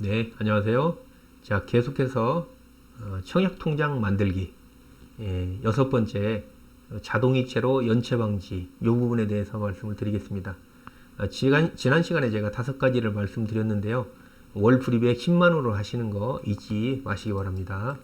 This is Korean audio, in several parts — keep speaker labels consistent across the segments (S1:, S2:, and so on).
S1: 네, 안녕하세요. 자, 계속해서 어, 청약 통장 만들기 예, 여섯 번째 어, 자동이체로 연체 방지 이 부분에 대해서 말씀을 드리겠습니다. 아, 지난, 지난 시간에 제가 다섯 가지를 말씀드렸는데요. 월 불입액 10만 원으로 하시는 거 잊지 마시기 바랍니다.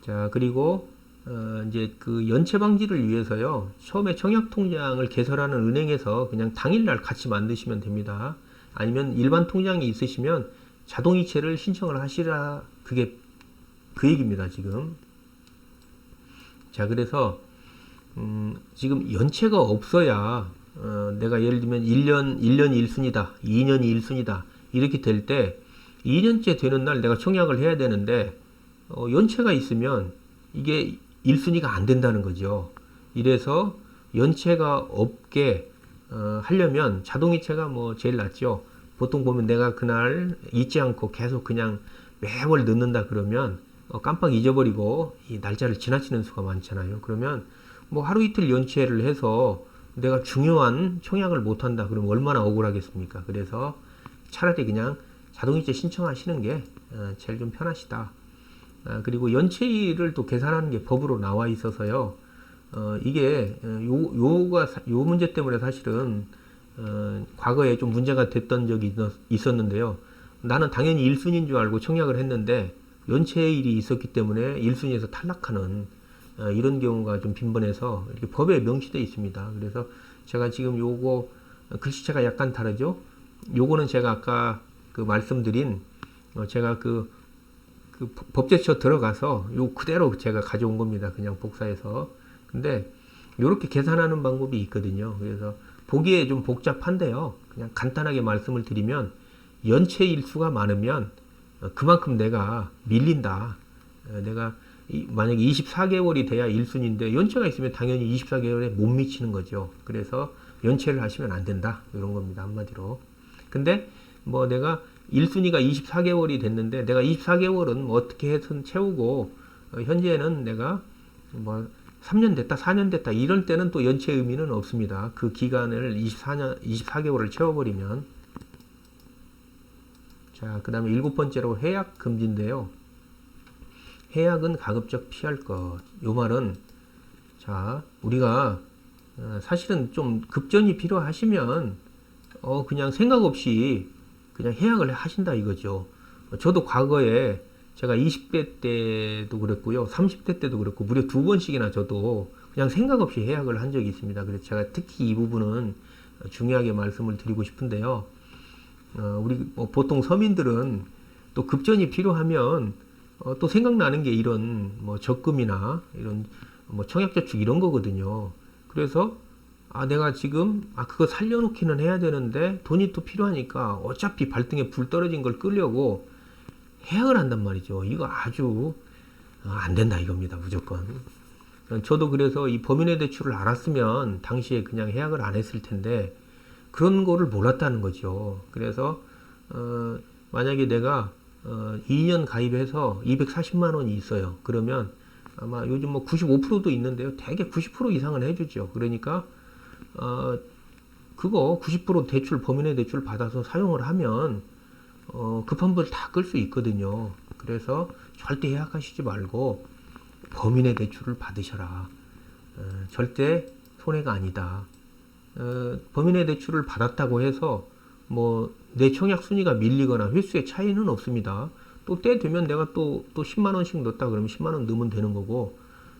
S1: 자, 그리고 어, 이제 그 연체 방지를 위해서요. 처음에 청약 통장을 개설하는 은행에서 그냥 당일날 같이 만드시면 됩니다. 아니면 일반 통장이 있으시면 자동이체를 신청을 하시라 그게 그 얘기입니다, 지금. 자, 그래서 음, 지금 연체가 없어야 어, 내가 예를 들면 1년 1년 1순위다. 2년이 1순위다. 이렇게 될 때 2년째 되는 날 내가 청약을 해야 되는데 어, 연체가 있으면 이게 1순위가 안 된다는 거죠. 이래서 연체가 없게 어, 하려면 자동이체가 뭐 제일 낫죠. 보통 보면 내가 그날 잊지 않고 계속 그냥 매월 넣는다 그러면 어, 깜빡 잊어버리고 이 날짜를 지나치는 수가 많잖아요. 그러면 뭐 하루 이틀 연체를 해서 내가 중요한 청약을 못 한다 그러면 얼마나 억울하겠습니까? 그래서 차라리 그냥 자동이체 신청하시는 게 어, 제일 좀 편하시다. 아, 그리고 연체일을 또 계산하는 게 법으로 나와 있어서요. 어, 이게 어, 요 요가 사- 요 문제 때문에 사실은 어, 과거에 좀 문제가 됐던 적이 있었- 있었는데요. 나는 당연히 1순위인 줄 알고 청약을 했는데 연체일이 있었기 때문에 1순위에서 탈락하는 어, 이런 경우가 좀 빈번해서 이렇게 법에 명시되어 있습니다. 그래서 제가 지금 요거 어, 글씨체가 약간 다르죠. 요거는 제가 아까 그 말씀드린 어, 제가 그, 그 법- 법제처 들어가서 요 그대로 제가 가져온 겁니다. 그냥 복사해서. 근데 요렇게 계산하는 방법이 있거든요. 그래서 보기에 좀 복잡한데요. 그냥 간단하게 말씀을 드리면 연체 일수가 많으면 어, 그만큼 내가 밀린다. 어, 내가 이- 만약에 24개월이 돼야 1순위인데 연체가 있으면 당연히 24개월에 못 미치는 거죠. 그래서 연체를 하시면 안 된다. 이런 겁니다. 한마디로. 근데 뭐 내가 1순위가 24개월이 됐는데 내가 24개월은 뭐 어떻게 해서 채우고 어, 현재는 내가 뭐 3년 됐다, 4년 됐다 이럴 때는 또 연체 의미는 없습니다. 그 기간을 24년, 24개월을 채워버리면 자, 그 다음에 일곱 번째로 해약 금지인데요. 해약은 가급적 피할 것. 요 말은 자, 우리가 어, 사실은 좀 급전이 필요하시면 어 그냥 생각 없이 그냥 해약을 하신다 이거죠. 어, 저도 과거에 제가 20대 때도 그랬고요. 30대 때도 그랬고 무려 두 번씩이나 저도 그냥 생각 없이 해약을 한 적이 있습니다. 그래서 제가 특히 이 부분은 중요하게 말씀을 드리고 싶은데요. 어, 우리 뭐 보통 서민들은 또 급전이 필요하면 어, 또 생각나는 게 이런 뭐 적금이나 이런 뭐 청약저축 이런 거거든요. 그래서 아 내가 지금 아 그거 살려놓기는 해야 되는데 돈이 또 필요하니까 어차피 발등에 불 떨어진 걸 끌려고 해약을 한단 말이죠. 이거 아주 어, 안 된다 이겁니다. 무조건. 어, 저도 그래서 이 범인의 대출을 알았으면 당시에 그냥 해약을 안 했을 텐데 그런 거를 몰랐다는 거죠. 그래서 어, 만약에 내가 어, 2년 가입해서 240만 원이 있어요. 그러면 아마 요즘 뭐 95%도 있는데요. 대개 90% 이상은 해주죠. 그러니까 어, 그거 90% 대출 범인의 대출 받아서 사용을 하면 어, 급한 불 다 끌 수 있거든요. 그래서 절대 예약하시지 말고 범인의 대출을 받으셔라. 어, 절대 손해가 아니다. 어, 범인의 대출을 받았다고 해서 뭐 내 청약 순위가 밀리거나 횟수의 차이는 없습니다. 또 때 되면 내가 또, 또 10만 원씩 넣었다 그러면 10만 원 넣으면 되는 거고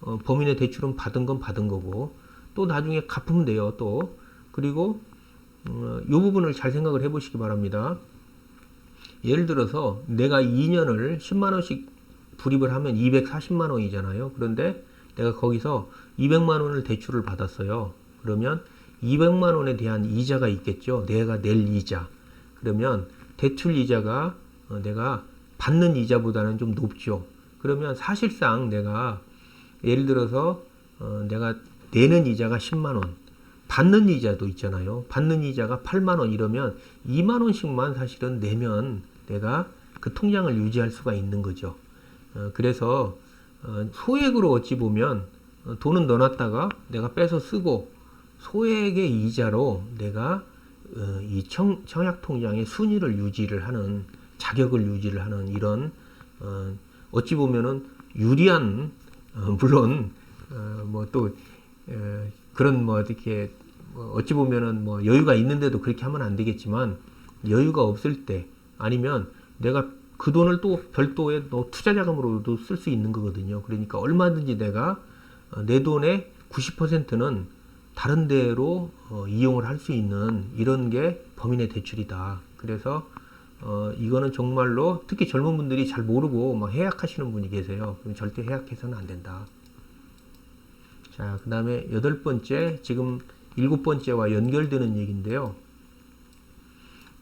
S1: 어, 범인의 대출은 받은 건 받은 거고 또 나중에 갚으면 돼요 또 그리고 어, 이 부분을 잘 생각을 해보시기 바랍니다. 예를 들어서 내가 2년을 10만 원씩 불입을 하면 240만 원이잖아요. 그런데 내가 거기서 200만 원을 대출을 받았어요. 그러면 200만 원에 대한 이자가 있겠죠. 내가 낼 이자. 그러면 대출 이자가 어, 내가 받는 이자보다는 좀 높죠. 그러면 사실상 내가 예를 들어서 어, 내가 내는 이자가 10만 원, 받는 이자도 있잖아요. 받는 이자가 8만 원 이러면 2만 원씩만 사실은 내면 내가 그 통장을 유지할 수가 있는 거죠. 어, 그래서 어, 소액으로 어찌 보면 어, 돈은 넣어놨다가 내가 빼서 쓰고 소액의 이자로 내가 어, 이 청, 청약 통장의 순위를 유지를 하는 자격을 유지를 하는 이런 어, 어찌 보면은 유리한 어, 물론 어, 뭐또 어, 그런 뭐 이렇게 뭐 어찌 보면은 뭐 여유가 있는데도 그렇게 하면 안 되겠지만 여유가 없을 때 아니면 내가 그 돈을 또 별도의 또 투자 자금으로도 쓸 수 있는 거거든요. 그러니까 얼마든지 내가 어, 내 돈의 90%는 다른 데로 어, 이용을 할 수 있는 이런 게 범인의 대출이다. 그래서 어, 이거는 정말로 특히 젊은 분들이 잘 모르고 막 해약하시는 분이 계세요. 절대 해약해서는 안 된다. 자, 그 다음에 여덟 번째, 지금 일곱 번째와 연결되는 얘기인데요.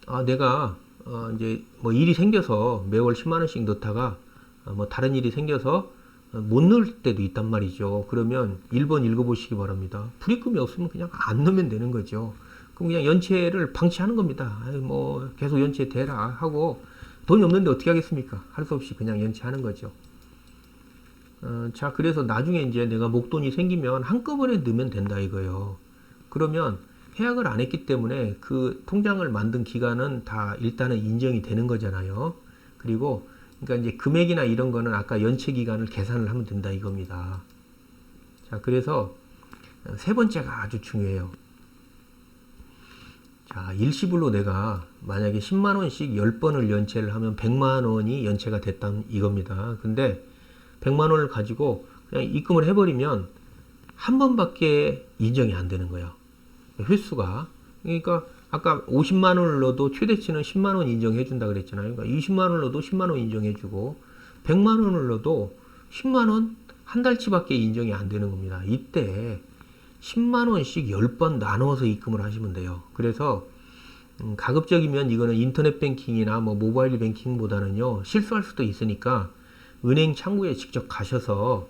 S1: 아, 내가 어, 이제 뭐 일이 생겨서 매월 10만 원씩 넣다가 어, 뭐 다른 일이 생겨서 어, 못 넣을 때도 있단 말이죠. 그러면 1번 읽어보시기 바랍니다. 불입금이 없으면 그냥 안 넣으면 되는 거죠. 그럼 그냥 연체를 방치하는 겁니다. 아이, 뭐 계속 연체 되라 하고 돈이 없는데 어떻게 하겠습니까? 할 수 없이 그냥 연체하는 거죠. 어, 자, 그래서 나중에 이제 내가 목돈이 생기면 한꺼번에 넣으면 된다 이거예요. 그러면 해약을 안 했기 때문에 그 통장을 만든 기간은 다 일단은 인정이 되는 거잖아요. 그리고 그러니까 이제 금액이나 이런 거는 아까 연체 기간을 계산을 하면 된다 이겁니다. 자, 그래서 세 번째가 아주 중요해요. 자, 일시불로 내가 만약에 10만 원씩 10번을 연체를 하면 100만 원이 연체가 됐다 이겁니다. 근데 100만 원을 가지고 그냥 입금을 해버리면 한 번밖에 인정이 안 되는 거예요. 횟수가. 그러니까 아까 50만 원을 넣어도 최대치는 10만 원 인정해 준다 그랬잖아요. 그러니까 20만 원을 넣어도 10만 원 인정해 주고 100만 원을 넣어도 10만 원 한 달치밖에 인정이 안 되는 겁니다. 이때 10만 원씩 10번 나눠서 입금을 하시면 돼요. 그래서 음, 가급적이면 이거는 인터넷 뱅킹이나 뭐 모바일 뱅킹보다는요. 실수할 수도 있으니까 은행 창구에 직접 가셔서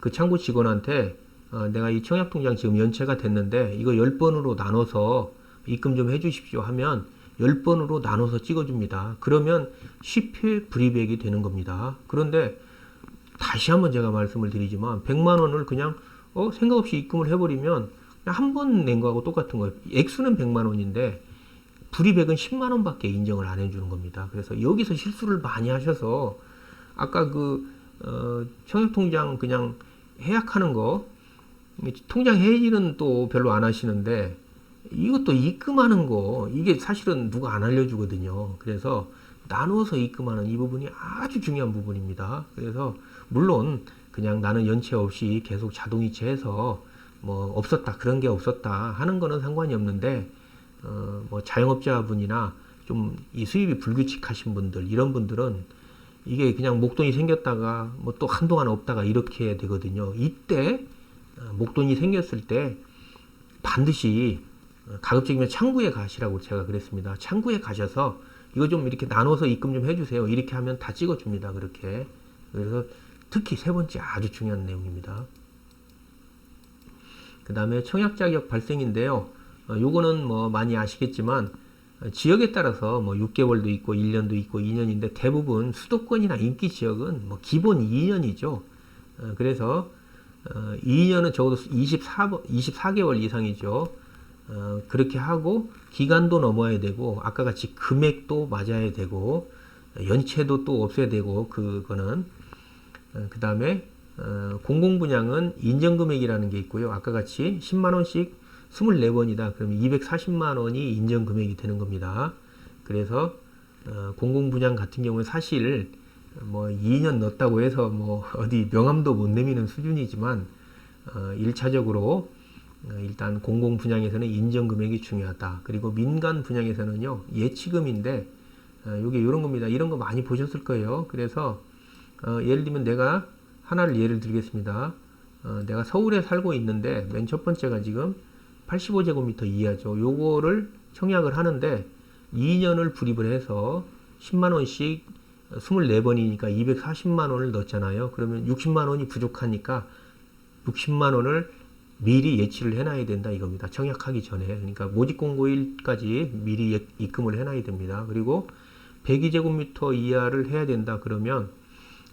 S1: 그 창구 직원한테 어, 내가 이 청약통장 지금 연체가 됐는데 이거 10번으로 나눠서 입금 좀 해주십시오 하면 10번으로 나눠서 찍어줍니다. 그러면 10회 불이백이 되는 겁니다. 그런데 다시 한번 제가 말씀을 드리지만 100만 원을 그냥 어, 생각 없이 입금을 해버리면 한 번 낸 거하고 똑같은 거예요. 액수는 100만 원인데 불이백은 10만 원밖에 인정을 안 해주는 겁니다. 그래서 여기서 실수를 많이 하셔서 아까 그 어, 청약통장 그냥 해약하는 거 통장 해지는 또 별로 안 하시는데 이것도 입금하는 거 이게 사실은 누가 안 알려주거든요. 그래서 나누어서 입금하는 이 부분이 아주 중요한 부분입니다. 그래서 물론 그냥 나는 연체 없이 계속 자동이체해서 뭐 없었다 그런 게 없었다 하는 거는 상관이 없는데 어 뭐 자영업자분이나 좀 이 수입이 불규칙하신 분들 이런 분들은 이게 그냥 목돈이 생겼다가 뭐 또 한동안 없다가 이렇게 되거든요. 이때 어, 목돈이 생겼을 때 반드시 어, 가급적이면 창구에 가시라고 제가 그랬습니다. 창구에 가셔서 이거 좀 이렇게 나눠서 입금 좀 해주세요. 이렇게 하면 다 찍어줍니다. 그렇게. 그래서 특히 세 번째 아주 중요한 내용입니다. 그 다음에 청약 자격 발생인데요. 어, 요거는 뭐 많이 아시겠지만 어, 지역에 따라서 뭐 6개월도 있고 1년도 있고 2년인데 대부분 수도권이나 인기 지역은 뭐 기본 2년이죠. 어, 그래서 어, 2년은 적어도 24, 24개월 이상이죠. 어, 그렇게 하고 기간도 넘어야 되고 아까 같이 금액도 맞아야 되고 연체도 또 없어야 되고 그거는 어, 그 다음에 어, 공공분양은 인정금액이라는 게 있고요. 아까 같이 10만 원씩 24번이다. 그러면 240만 원이 인정금액이 되는 겁니다. 그래서 어, 공공분양 같은 경우에 사실 뭐 2년 넣었다고 해서 뭐 어디 명함도 못 내미는 수준이지만 어, 1차적으로 어, 일단 공공 분양에서는 인정 금액이 중요하다. 그리고 민간 분양에서는요 예치금인데 어, 이게 이런 겁니다. 이런 거 많이 보셨을 거예요. 그래서 어, 예를 들면 내가 하나를 예를 들겠습니다. 어, 내가 서울에 살고 있는데 맨 첫 번째가 지금 85제곱미터 이하죠. 요거를 청약을 하는데 2년을 불입을 해서 10만 원씩 24번이니까 240만 원을 넣었잖아요. 그러면 60만 원이 부족하니까 60만 원을 미리 예치를 해놔야 된다 이겁니다. 청약하기 전에. 그러니까 모집 공고일까지 미리 예- 입금을 해놔야 됩니다. 그리고 102제곱미터 이하를 해야 된다 그러면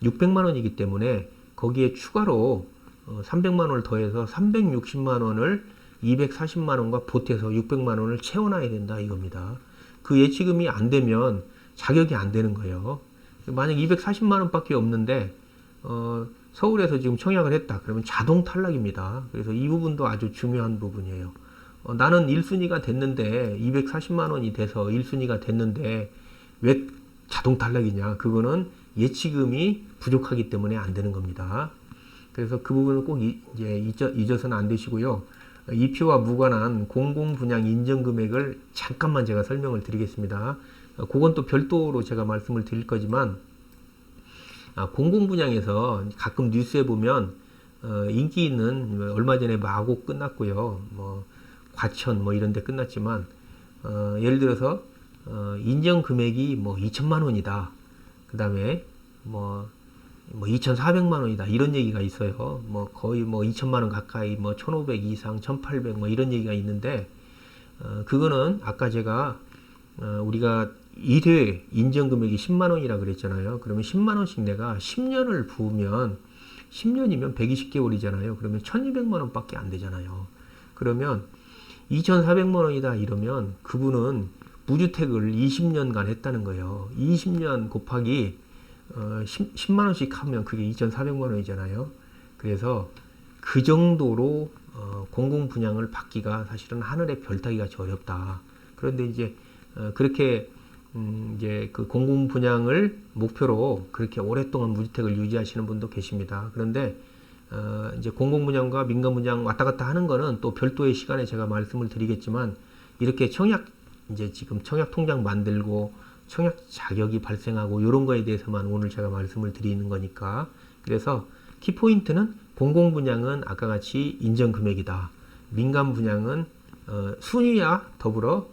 S1: 600만 원이기 때문에 거기에 추가로 어, 300만 원을 더해서 360만 원을 240만 원과 보태서 600만 원을 채워놔야 된다 이겁니다. 그 예치금이 안 되면 자격이 안 되는 거예요. 만약 240만 원밖에 없는데 어, 서울에서 지금 청약을 했다. 그러면 자동 탈락입니다. 그래서 이 부분도 아주 중요한 부분이에요. 어, 나는 1순위가 됐는데 240만 원이 돼서 1순위가 됐는데 왜 자동 탈락이냐? 그거는 예치금이 부족하기 때문에 안 되는 겁니다. 그래서 그 부분은 꼭 이, 이제 잊어, 잊어서는 안 되시고요. 이표와 무관한 공공분양 인정 금액을 잠깐만 제가 설명을 드리겠습니다. 어, 그건 또 별도로 제가 말씀을 드릴 거지만 아, 공공분양에서 가끔 뉴스에 보면 어, 인기 있는 뭐 얼마 전에 마곡 끝났고요. 뭐 과천 뭐 이런 데 끝났지만 어, 예를 들어서 어, 인정 금액이 뭐 2천만 원이다. 그다음에 뭐, 뭐 2,400만 원이다. 이런 얘기가 있어요. 뭐 거의 뭐 2천만 원 가까이 뭐 1,500 이상 1,800 뭐 이런 얘기가 있는데 어, 그거는 아까 제가 어, 우리가 1회 인정 금액이 10만 원이라 그랬잖아요. 그러면 10만 원씩 내가 10년을 부으면 10년이면 120개월이잖아요. 그러면 1,200만 원밖에 안 되잖아요. 그러면 2,400만 원이다 이러면 그분은 무주택을 20년간 했다는 거예요. 20년 곱하기 어, 10, 만 원씩 하면 그게 2,400만 원이잖아요. 그래서 그 정도로 어, 공공 분양을 받기가 사실은 하늘의 별 따기가 어렵다. 그런데 이제 어, 그렇게 음, 이제 그 공공 분양을 목표로 그렇게 오랫동안 무주택을 유지하시는 분도 계십니다. 그런데 어, 이제 공공 분양과 민간 분양 왔다 갔다 하는 거는 또 별도의 시간에 제가 말씀을 드리겠지만 이렇게 청약 이제 지금 청약 통장 만들고 청약 자격이 발생하고 이런 거에 대해서만 오늘 제가 말씀을 드리는 거니까 그래서 키 포인트는 공공 분양은 아까 같이 인정 금액이다. 민간 분양은 어, 순위와 더불어 어,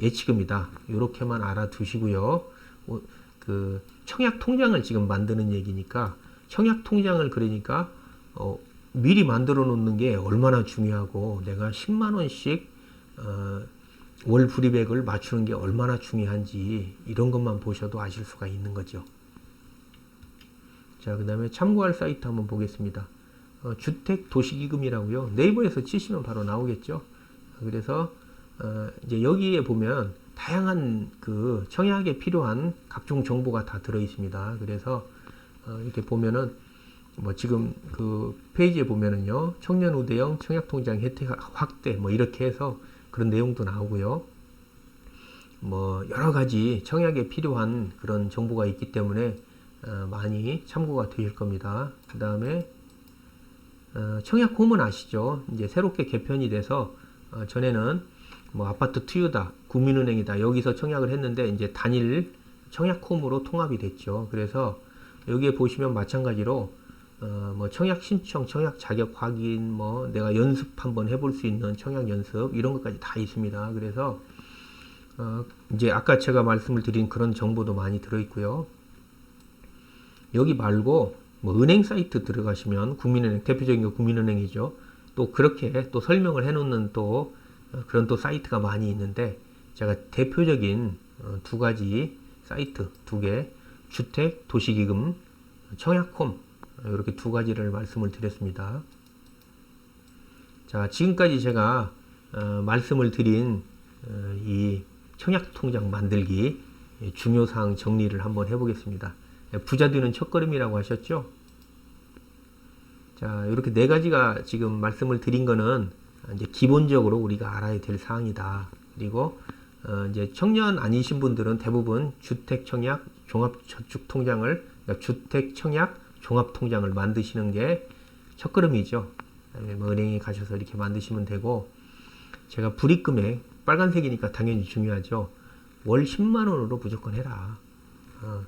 S1: 예치금이다. 이렇게만 알아두시고요. 어, 그 청약 통장을 지금 만드는 얘기니까 청약 통장을 그러니까 어, 미리 만들어 놓는 게 얼마나 중요하고 내가 10만 원씩 어, 월 불이백을 맞추는 게 얼마나 중요한지 이런 것만 보셔도 아실 수가 있는 거죠. 자, 그 다음에 참고할 사이트 한번 보겠습니다. 어, 주택 도시기금이라고요. 네이버에서 치시면 바로 나오겠죠. 그래서 어, 이제 여기에 보면 다양한 그 청약에 필요한 각종 정보가 다 들어 있습니다. 그래서 어, 이렇게 보면은 뭐 지금 그 페이지에 보면은요 청년 우대형 청약통장 혜택 확대 뭐 이렇게 해서 그런 내용도 나오고요. 뭐 여러 가지 청약에 필요한 그런 정보가 있기 때문에 어, 많이 참고가 되실 겁니다. 그 다음에 어, 청약 홈은 아시죠? 이제 새롭게 개편이 돼서 어, 전에는 뭐 아파트 투유다, 국민은행이다 여기서 청약을 했는데 이제 단일 청약 홈으로 통합이 됐죠. 그래서 여기에 보시면 마찬가지로 어, 뭐 청약 신청, 청약 자격 확인, 뭐 내가 연습 한번 해볼 수 있는 청약 연습 이런 것까지 다 있습니다. 그래서 어, 이제 아까 제가 말씀을 드린 그런 정보도 많이 들어 있고요. 여기 말고 뭐 은행 사이트 들어가시면 국민은행 대표적인 게 국민은행이죠. 또 그렇게 또 설명을 해놓는 또 어, 그런 또 사이트가 많이 있는데 제가 대표적인 어, 두 가지 사이트 두 개 주택 도시기금 청약홈 이렇게 두 가지를 말씀을 드렸습니다. 자, 지금까지 제가 어, 말씀을 드린 어, 이 청약통장 만들기 중요사항 정리를 한번 해보겠습니다. 부자 되는 첫걸음이라고 하셨죠? 자, 이렇게 네 가지가 지금 말씀을 드린 거는 이제 기본적으로 우리가 알아야 될 사항이다. 그리고 어, 이제 청년 아니신 분들은 대부분 주택 청약 종합 저축 통장을 그러니까 주택 청약 종합 통장을 만드시는 게 첫걸음이죠. 뭐 은행에 가셔서 이렇게 만드시면 되고 제가 불입 금액 빨간색이니까 당연히 중요하죠. 월 10만 원으로 무조건 해라. 어,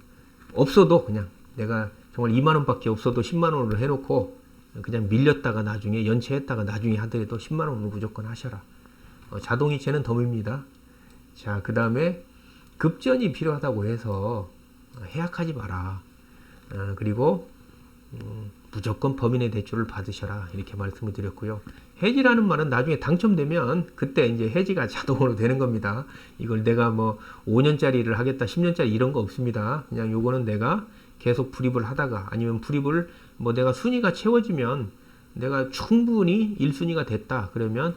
S1: 없어도 그냥 내가 정말 2만 원밖에 없어도 10만 원으로 해놓고 그냥 밀렸다가 나중에 연체했다가 나중에 하더라도 10만 원으로 무조건 하셔라. 어, 자동이체는 덤입니다. 자, 그 다음에 급전이 필요하다고 해서 해약하지 마라. 어, 그리고 음, 무조건 범인의 대출을 받으셔라 이렇게 말씀을 드렸고요. 해지라는 말은 나중에 당첨되면 그때 이제 해지가 자동으로 되는 겁니다. 이걸 내가 뭐 5년짜리를 하겠다, 10년짜리 이런 거 없습니다. 그냥 요거는 내가 계속 불입을 하다가 아니면 불입을 뭐 내가 순위가 채워지면 내가 충분히 1순위가 됐다. 그러면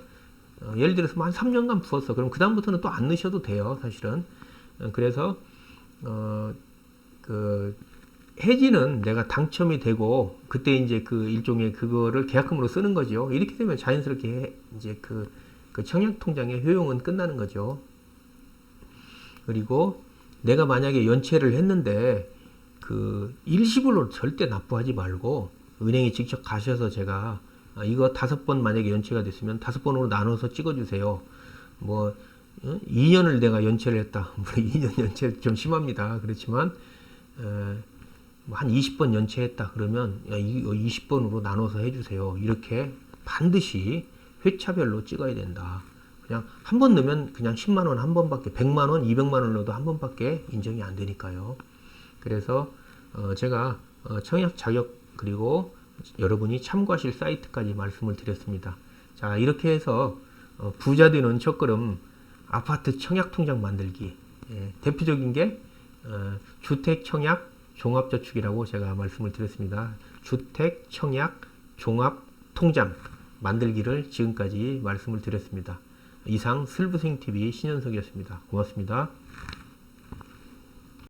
S1: 어, 예를 들어서 뭐 한 3년간 부었어. 그럼 그 다음부터는 또 안 넣으셔도 돼요, 사실은. 어, 그래서 어, 그 해지는 내가 당첨이 되고 그때 이제 그 일종의 그거를 계약금으로 쓰는 거죠. 이렇게 되면 자연스럽게 해- 이제 그, 그 청약 통장의 효용은 끝나는 거죠. 그리고 내가 만약에 연체를 했는데 그 일시불로 절대 납부하지 말고 은행에 직접 가셔서 제가 아, 이거 다섯 번 만약에 연체가 됐으면 다섯 번으로 나눠서 찍어주세요. 뭐 어? 2년을 내가 연체를 했다. 물론 2년 연체 좀 심합니다. 그렇지만 에, 뭐한 20번 연체했다 그러면 야, 이 20번으로 나눠서 해주세요. 이렇게 반드시 회차별로 찍어야 된다. 그냥 한 번 넣으면 그냥 10만 원 한 번밖에 100만 원, 200만 원 넣어도 한 번밖에 인정이 안 되니까요. 그래서 어, 제가 어, 청약 자격 그리고 여러분이 참고하실 사이트까지 말씀을 드렸습니다. 자 이렇게 해서 어, 부자 되는 첫걸음 아파트 청약 통장 만들기 예, 대표적인 게 어, 주택 청약 종합저축이라고 제가 말씀을 드렸습니다. 주택 청약 종합 통장 만들기를 지금까지 말씀을 드렸습니다. 이상 슬부생 TV 신현석이었습니다. 고맙습니다.